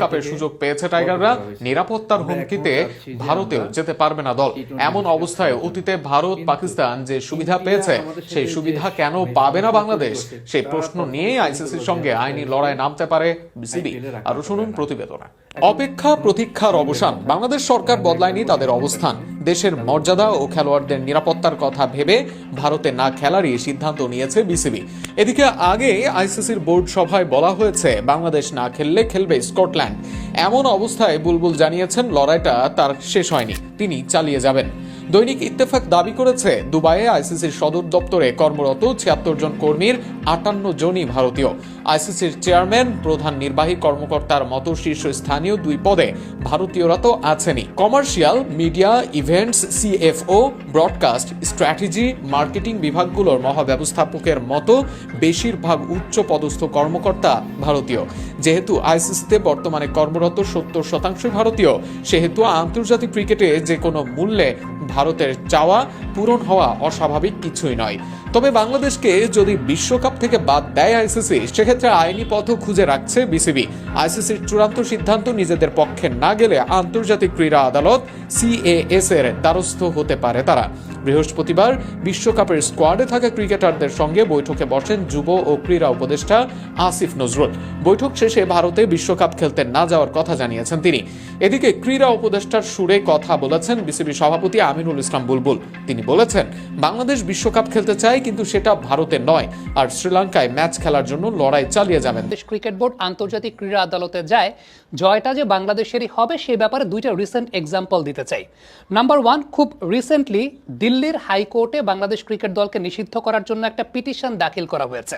কাপের সুযোগ পেয়েছে টাইগাররা। নিরাপত্তার হুমকিতে ভারতেও যেতে পারবে না দল। এমন অবস্থায় অতীতে ভারত পাকিস্তান যে সুবিধা পেয়েছে সেই সুবিধা কেন পাবে না বাংলাদেশ? সেই প্রশ্ন নিয়েই আইসিসির সঙ্গে আইনি লড়াই নামতে পারে বিসিবি। আরও শুনুন প্রতিবেদনে। অপেক্ষা প্রতীক্ষার অবসান। বাংলাদেশ সরকার বদলায়নি তাদের অবস্থান। দেশের মর্যাদা ও খেলোয়াড়দের নিরাপত্তার কথা ভেবে ভারতে না খেলারই সিদ্ধান্ত নিয়েছে বিসিবি। এদিকে আগে আইসিসির বোর্ড সভায় বলা হয়েছে বাংলাদেশ না খেললে খেলবে স্কটল্যান্ড। এমন অবস্থায় বুলবুল জানিয়েছেন লড়াইটা তার শেষ হয়নি তিনি চালিয়ে যাবেন। দৈনিক ইত্তেফাক দাবি করেছে, দুবাইয়ে আইসিসির সদর দপ্তরে কর্মরত ছিয়াত্তর জন কর্মীর আটান্ন জনই ভারতীয়। আইসিসির চেয়ারম্যান, প্রধান নির্বাহী কর্মকর্তার মতো শীর্ষস্থানীয় দুই পদে ভারতীয়রা তো আছেনই। Commercial, media, events, CFO, broadcast, strategy, marketing বিভাগগুলোর মহাব্যবস্থাপকের মতো বেশিরভাগ উচ্চ পদস্থ কর্মকর্তা ভারতীয়। যেহেতু আইসিসিতে বর্তমানে কর্মরত সত্তর শতাংশ ভারতীয়, সেহেতু আন্তর্জাতিক ক্রিকেটে যে কোনো মূল্যে ভারতের চাওয়া পূরণ হওয়া অস্বাভাবিক কিছুই নয়। তবে বাংলাদেশকে যদি বিশ্বকাপ থেকে বাদ দেয় আইসিসি, সেক্ষেত্রে আইনি পথও খুঁজে রাখছে বিসিবি। আইসিসির চূড়ান্ত সিদ্ধান্ত নিজেদের পক্ষে না গেলে আন্তর্জাতিক ক্রীড়া আদালত সিএএস এর দ্বারস্থ হতে পারে তারা। বৃহস্পতিবার বিশ্বকাপের স্কোয়াডে থাকা ক্রিকেটারদের সঙ্গে বৈঠকে বসেন যুব ও ক্রীড়া উপদেষ্টা আসিফ নজরুল। বৈঠক শেষে ভারতে বিশ্বকাপ খেলতে না যাওয়ার কথা জানিয়েছেন তিনি। এদিকে ক্রীড়া উপদেষ্টার সুরে কথা বলেছেন বিসিবি সভাপতি আমিনুল ইসলাম বুলবুল। তিনি বলেছেন, বাংলাদেশ বিশ্বকাপ খেলতে চায় কিন্তু সেটা ভারতে নয়। আর শ্রীলঙ্কায় ম্যাচ খেলার জন্য লড়াই চালিয়ে যাবেন। বাংলাদেশ ক্রিকেট বোর্ড আন্তর্জাতিক ক্রীড়া আদালতে যায়। জয়টা যে বাংলাদেশেরই হবে, সে ব্যাপারে দুইটা রিসেন্ট এক্সাম্পল দিতে চাই। নাম্বার ওয়ান খুব রিসেন্টলি দিল্লির হাইকোর্টে বাংলাদেশ ক্রিকেট দলকে নিষিদ্ধ করার জন্য একটা পিটিশন দাখিল করা হয়েছে।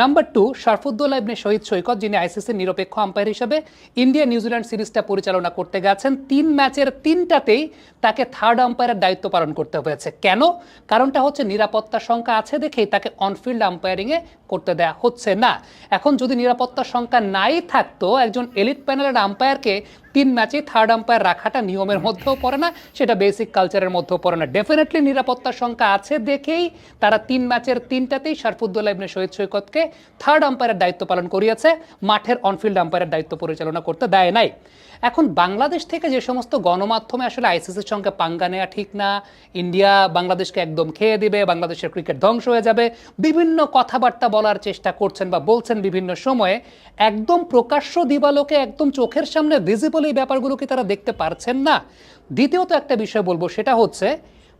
নাম্বার টু শারফুদ্দোল্লা ইবনে শহীদ সৈকত, যিনি আইসিসির নিরপেক্ষ আম্পায়ার হিসেবে ইন্ডিয়া নিউজিল্যান্ড সিরিজটা পরিচালনা করতে গেছেন। তিন ম্যাচের তিনটাতেই তাকে থার্ড আম্পায়ারের দায়িত্ব পালন করতে হয়েছে। কেন? কারণটা হচ্ছে নিরাপত্তার সংখ্যা আছে দেখেই তাকে অনফিল্ড আম্পায়ারিংয়ে করতে দেয়া হচ্ছে না। এখন যদি নিরাপত্তার সংখ্যা নাই থাকতো, একজন এলিট প্যানেলের আম্পায়ারকে তিন ম্যাচে থার্ড আম্পায়ার রাখাটা নিয়মের মধ্যেও পড়ে না, সেটা বেসিক কালচারের মধ্যেও পড়ে না। ডেফিনেটলি নিরাপত্তার সংখ্যা আছে দেখেই তারা তিন ম্যাচের তিনটাতেই শারফুদ্দোল্লা ইবনে শহীদ সৈকতকে থার্ড আম্পায়ারের দায়িত্ব পালন করিয়েছে, মাঠের অনফিল্ড আম্পায়ারের দায়িত্ব পরিচালনা করতে দেয় নাই। এখন বাংলাদেশ থেকে যে সমস্ত গণমাধ্যমে আসলে আইসিসির সঙ্গে পাঙ্গা নেওয়া ঠিক না, ইন্ডিয়া বাংলাদেশকে একদম খেয়ে দিবে, বাংলাদেশের ক্রিকেট ধ্বংস হয়ে যাবে, বিভিন্ন কথাবার্তা বলার চেষ্টা করছেন বা বলছেন বিভিন্ন সময়ে, একদম প্রকাশ্য দিবালোকে একদম চোখের সামনে ভিজিবল এই ব্যাপারগুলোকে তারা দেখতে পারছেন না? দ্বিতীয়ত একটা বিষয় বলব, সেটা হচ্ছে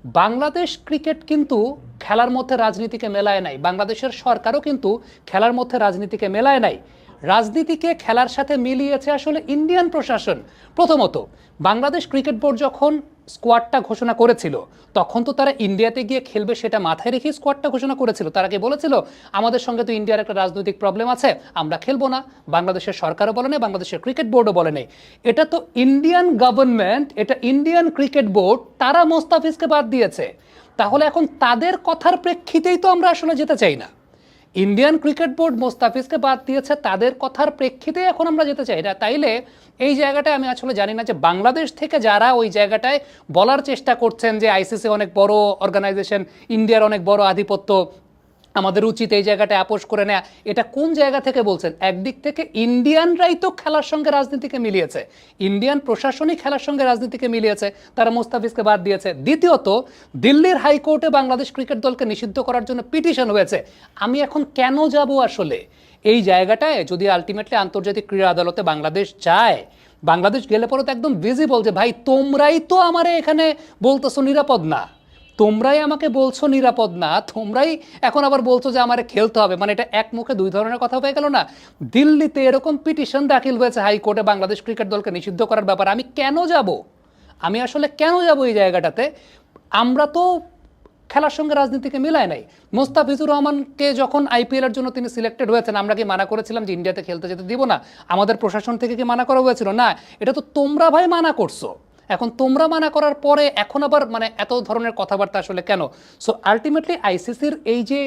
বাংলাদেশ ক্রিকেট কিন্তু খেলার মধ্যে রাজনীতিকে মেলায় নাই বাংলাদেশের সরকারও কিন্তু খেলার মধ্যে রাজনীতিকে মেলায় নাই রাজনীতিকে খেলার সাথে মিলিয়েছে আসলে ইন্ডিয়ান প্রশাসন। প্রথমত, বাংলাদেশ ক্রিকেট বোর্ড যখন স্কোয়াডটা ঘোষণা করেছিল, তখন তো তারা ইন্ডিয়াতে গিয়ে খেলবে সেটা মাথায় রেখে স্কোয়াডটা ঘোষণা করেছিল। তারা কি বলেছিল, আমাদের সঙ্গে তো ইন্ডিয়ার একটা রাজনৈতিক প্রবলেম আছে, আমরা খেলব না। বাংলাদেশের সরকারও বলে নেই, বাংলাদেশের ক্রিকেট বোর্ডও বলে নেই। এটা তো ইন্ডিয়ান গভর্নমেন্ট এটা ইন্ডিয়ান ক্রিকেট বোর্ড, তারা মোস্তাফিজকে বাদ দিয়েছে। তাহলে এখন তাদের কথার প্রেক্ষিতেই তো আমরা আসলে যেতে চাই না। ইন্ডিয়ান ক্রিকেট বোর্ড মোস্তাফিজকে বাদ দিয়েছে, তাদের কথার প্রেক্ষিতে এখন আমরা যেতে চাই। না, তাইলে এই জায়গাটায় আমি আসলে জানি না যে বাংলাদেশ থেকে যারা ওই জায়গাটায় বলার চেষ্টা করছেন যে আইসিসি অনেক বড় অর্গানাইজেশন ইন্ডিয়ার অনেক বড় আধিপত্য আমাদের উচিত এই জায়গাটা আপোষ করে নেয়া। এটা কোন জায়গা থেকে বলছেন? একদিক থেকে ইন্ডিয়ানরাই তো খেলার সঙ্গে রাজনীতিকে মিলিয়েছে। ইন্ডিয়ান প্রশাসনই খেলার সঙ্গে রাজনীতিকে মিলিয়েছে। তারা মোস্তাফিজকে বাদ দিয়েছে। দ্বিতীয়ত, দিল্লির হাইকোর্টে বাংলাদেশ ক্রিকেট দলকে নিষিদ্ধ করার জন্য পিটিশন হয়েছে। আমি এখন কেন যাব আসলে? এই জায়গাটায় যদি আলটিমেটলি আন্তর্জাতিক ক্রীড়া আদালতে বাংলাদেশ যায়, বাংলাদেশ গেলে পরে তো একদম ভিজিবল যে, ভাই, তোমরাই তো আমারে এখানে বলতেছো নিরাপদ না। তোমরাই আমাকে বলছো নিরাপদ না, তোমরাই এখন আবার বলছো যে আমার খেলতে হবে। মানে এটা এক মুখে দুই ধরনের কথা হয়ে গেল না। দিল্লিতে এরকম পিটিশন দাখিল হয়েছে হাইকোর্টে বাংলাদেশ ক্রিকেট দলকে নিষিদ্ধ করার ব্যাপার। আমি কেন যাব? আমি আসলে কেন যাব এই জায়গাটাতে? আমরা তো খেলার সঙ্গে রাজনীতিকে মিলায় নাই। মোস্তাফিজুর রহমানকে যখন আইপিএলের জন্য তিনি সিলেক্টেড হয়েছেন, আমরা কি মানা করেছিলাম যে ইন্ডিয়াতে খেলতে যেতে দিব না? আমাদের প্রশাসন থেকে কি মানা করা হয়েছিল? না, এটা তো তোমরা ভাই মানা করছ। এখন তোমরা মানা করার পরে এখন আবার মানে এত ধরনের কথাবার্তা আসলে কেন? সো আলটিমেটলি আইসিসির এই যে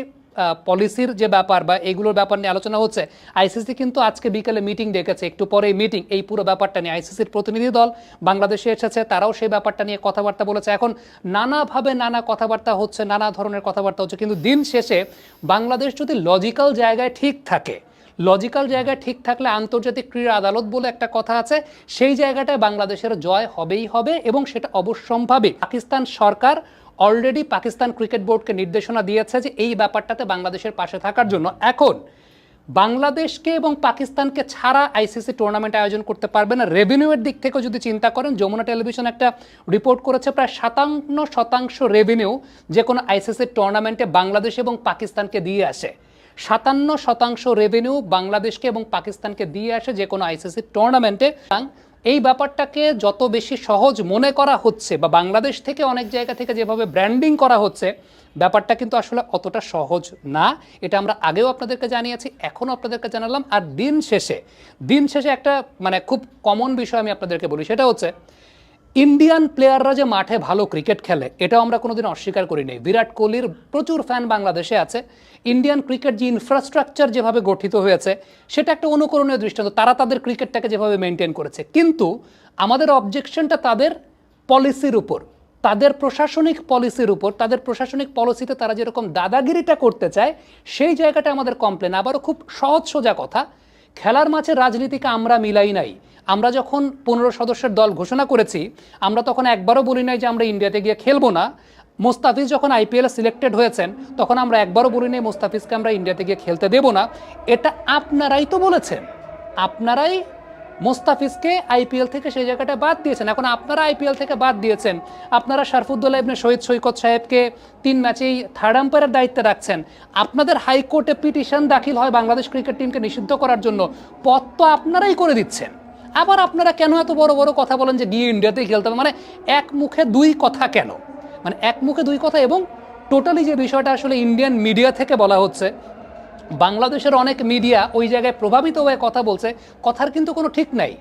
পলিসির যে ব্যাপার বা এইগুলোর ব্যাপার নিয়ে আলোচনা হচ্ছে আইসিসি কিন্তু আজকে বিকেলে মিটিং ডেকেছে, একটু পরে মিটিং এই পুরো ব্যাপারটা নিয়ে আইসিসির প্রতিনিধি দল বাংলাদেশে এসেছে, তারাও সেই ব্যাপারটা নিয়ে কথাবার্তা বলেছে। এখন নানাভাবে নানা কথাবার্তা হচ্ছে, নানা ধরনের কথাবার্তা হচ্ছে, কিন্তু দিন শেষে বাংলাদেশ যদি লজিক্যাল জায়গায় ঠিক থাকে লজিক্যাল জায়গায় ঠিক থাকলে আন্তর্জাতিক ক্রীড়া আদালত বলে একটা কথা আছে, সেই জায়গাটায় বাংলাদেশের জয় হবেই হবে এবং সেটা অবশ্যম্ভাবী। পাকিস্তান সরকার অলরেডি পাকিস্তান ক্রিকেট বোর্ডকে নির্দেশনা দিয়েছে যে এই ব্যাপারটাতে বাংলাদেশের পাশে থাকার জন্য। এখন, বাংলাদেশকে এবং পাকিস্তানকে ছাড়া আইসিসি টুর্নামেন্ট আয়োজন করতে পারবে না। রেভিনিউয়ের দিক থেকেও যদি চিন্তা করেন, যমুনা টেলিভিশন একটা রিপোর্ট করেছে, প্রায় সাতান্ন শতাংশ রেভিনিউ যে কোনো আইসিসি টুর্নামেন্টে বাংলাদেশ এবং পাকিস্তানকে দিয়ে আসে। সাতান্ন শতাংশ রেভিনিউ বাংলাদেশকে এবং পাকিস্তানকে দিয়ে আসে যে কোনো আইসিসি টুর্নামেন্টে এই ব্যাপারটাকে যত বেশি সহজ মনে করা হচ্ছে বা বাংলাদেশ থেকে অনেক জায়গা থেকে যেভাবে ব্র্যান্ডিং করা হচ্ছে, ব্যাপারটা কিন্তু আসলে অতটা সহজ না। এটা আমরা আগেও আপনাদেরকে জানিয়েছি, এখনও আপনাদেরকে জানালাম। আর দিন শেষে দিন শেষে একটা মানে খুব কমন বিষয় আমি আপনাদেরকে বলি, সেটা হচ্ছে ইন্ডিয়ান প্লেয়াররা যে মাঠে ভালো ক্রিকেট খেলে, এটাও আমরা কোনোদিন অস্বীকার করিনি। বিরাট কোহলির প্রচুর ফ্যান বাংলাদেশে আছে। ইন্ডিয়ান ক্রিকেট যে ইনফ্রাস্ট্রাকচার যেভাবে গঠিত হয়েছে, সেটা একটা অনুকরণীয় দৃষ্টান্ত। তারা তাদের ক্রিকেটটাকে যেভাবে মেনটেন করেছে। কিন্তু আমাদের অবজেকশনটা তাদের পলিসির উপর। তাদের প্রশাসনিক পলিসির উপর। তাদের প্রশাসনিক পলিসিতে তারা যেরকম দাদাগিরিটা করতে চায়, সেই জায়গাটা আমাদের কমপ্লেন আবারও খুব সহজ সোজা কথা, খেলার মাঝে রাজনীতিকে আমরা মিলাই নাই। আমরা যখন পনেরো সদস্যের দল ঘোষণা করেছি, আমরা তখন একবারও বলি নাই যে আমরা ইন্ডিয়াতে গিয়ে খেলব না। মোস্তাফিজ যখন আইপিএল সিলেক্টেড হয়েছেন, তখন আমরা একবারও বলি নাই মোস্তাফিজকে আমরা ইন্ডিয়াতে গিয়ে খেলতে দেব না। এটা আপনারাই তো বলেছেন। আপনারাই মোস্তাফিজকে আইপিএল থেকে সেই জায়গাটা বাদ দিয়েছেন। এখন আপনারা আইপিএল থেকে বাদ দিয়েছেন। আপনারা শারফুদ্দোল্লাহ ইবনে শহীদ সৈকত সাহেবকে তিন ম্যাচেই থার্ড আম্পায়ারের দায়িত্বে রাখছেন। আপনাদের হাইকোর্টে পিটিশন দাখিল হয় বাংলাদেশ ক্রিকেট টিমকে নিষিদ্ধ করার জন্য। পথ তো আপনারাই করে দিচ্ছেন। আবার আপনারা কেন এত বড় বড় কথা বলেন যে গিয়ে ইন্ডিয়াতেই খেলতে হবে? মানে এক মুখে দুই কথা কেন? মানে এক মুখে দুই কথা এবং টোটালি যে বিষয়টা আসলে ইন্ডিয়ান মিডিয়া থেকে বলা হচ্ছে, বাংলাদেশের অনেক মিডিয়া ওই জায়গায় প্রভাবিত হয়ে কথা বলছে, কথার কিন্তু কোনো ঠিক নাই।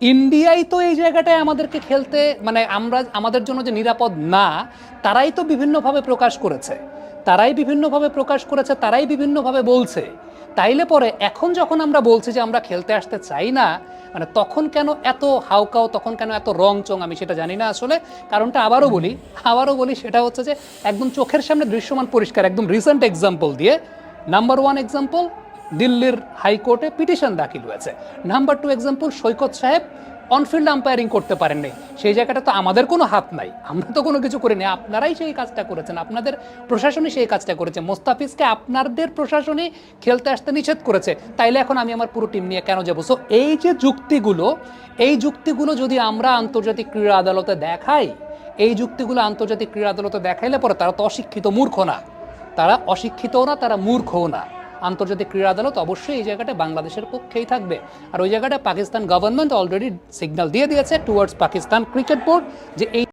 ইন্ডিয়াই তো এই জায়গাটায় আমাদেরকে খেলতে মানে আমরা, আমাদের জন্য যে নিরাপদ না, তারাই তো বিভিন্নভাবে প্রকাশ করেছে। তারাই বিভিন্নভাবে প্রকাশ করেছে, তারাই বিভিন্নভাবে বলছে। তাইলে পরে এখন যখন আমরা বলছি যে আমরা খেলতে আসতে চাই না মানে তখন কেন এত হাউকাও তখন কেন এত রং চং আমি সেটা জানি না আসলে। কারণটা আবারও বলি আবারও বলি সেটা হচ্ছে যে একদম চোখের সামনে দৃশ্যমান পরিষ্কার একদম রিসেন্ট এক্সাম্পল দিয়ে নাম্বার ওয়ান এক্সাম্পল দিল্লির হাইকোর্টে পিটিশন দাখিল হয়েছে। নাম্বার টু এক্সাম্পল সৈকত সাহেব অনফিল্ড আম্পায়ারিং করতে পারেননি। সেই জায়গাটা তো আমাদের কোনো হাত নাই। আমরা তো কোনো কিছু করিনি। আপনারাই সেই কাজটা করেছেন। আপনাদের প্রশাসনই সেই কাজটা করেছে। মোস্তাফিজকে আপনাদের প্রশাসনই খেলতে আসতে নিষেধ করেছে। তাইলে এখন আমি আমার পুরো টিম নিয়ে কেন যাব? সো এই যে যুক্তিগুলো, এই যুক্তিগুলো যদি আমরা আন্তর্জাতিক ক্রীড়া আদালতে দেখাই, এই যুক্তিগুলো আন্তর্জাতিক ক্রীড়া আদালতে দেখাইলে পরে তারা তো অশিক্ষিত মূর্খ না। তারা অশিক্ষিতও না, তারা মূর্খও না। আন্তর্জাতিক ক্রীড়া আদালত অবশ্যই এই জায়গাটা বাংলাদেশের পক্ষেই থাকবে। আর ওই জায়গাটা পাকিস্তান গভর্নমেন্ট অলরেডি সিগন্যাল দিয়ে দিয়েছে টুয়ার্ডস পাকিস্তান ক্রিকেট বোর্ড যে এই